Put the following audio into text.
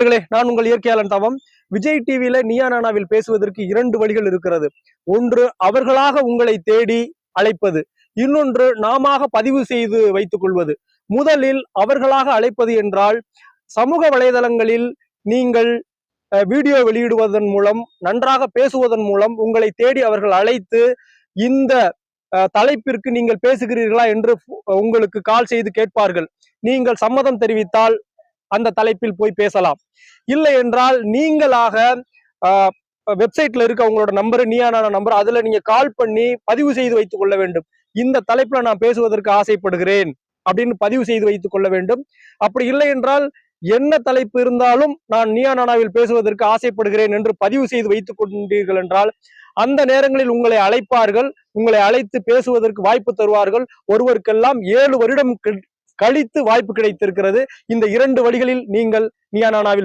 நண்பர்களே, நான் உங்கள் இயற்கையாளன் தவம். விஜய் டிவியில நியா பேசுவதற்கு இரண்டு வழிகள் இருக்கிறது. ஒன்று அவர்களாக உங்களை தேடி அழைப்பது. இன்னொன்று நாமாக பதிவு செய்து வைத்துக் கொள்வது. முதலில் அவர்களாக அழைப்பது என்றால் சமூக வலைதளங்களில் நீங்கள் வீடியோ வெளியிடுவதன் மூலம் நன்றாக பேசுவதன் மூலம் உங்களை தேடி அவர்கள் அழைத்து இந்த தலைப்பிற்கு நீங்கள் பேசுகிறீர்களா என்று உங்களுக்கு கால் செய்து கேட்பார்கள். நீங்கள் சம்மதம் தெரிவித்தால் அந்த தலைப்பில் போய் பேசலாம். இல்லை என்றால் நீங்களாக வெப்சைட்ல இருக்க உங்களோட நம்பர் நீயான நம்பர் அதுல நீங்க கால் பண்ணி பதிவு செய்து வைத்துக் கொள்ள வேண்டும். இந்த தலைப்புல நான் பேசுவதற்கு ஆசைப்படுகிறேன் அப்படின்னு பதிவு செய்து வைத்துக் கொள்ள வேண்டும். அப்படி இல்லை என்றால் என்ன தலைப்பு இருந்தாலும் நான் நியானானாவில் பேசுவதற்கு ஆசைப்படுகிறேன் என்று பதிவு செய்து வைத்துக் கொண்டீர்கள் என்றால் அந்த நேரங்களில் உங்களை அழைப்பார்கள் உங்களை அழைத்து பேசுவதற்கு வாய்ப்பு தருவார்கள். ஒருவருக்கெல்லாம் ஏழு வருடம் கழித்து வாய்ப்பு கிடைத்திருக்கிறது. இந்த இரண்டு வழிகளில் நீங்கள் நியானானாவில்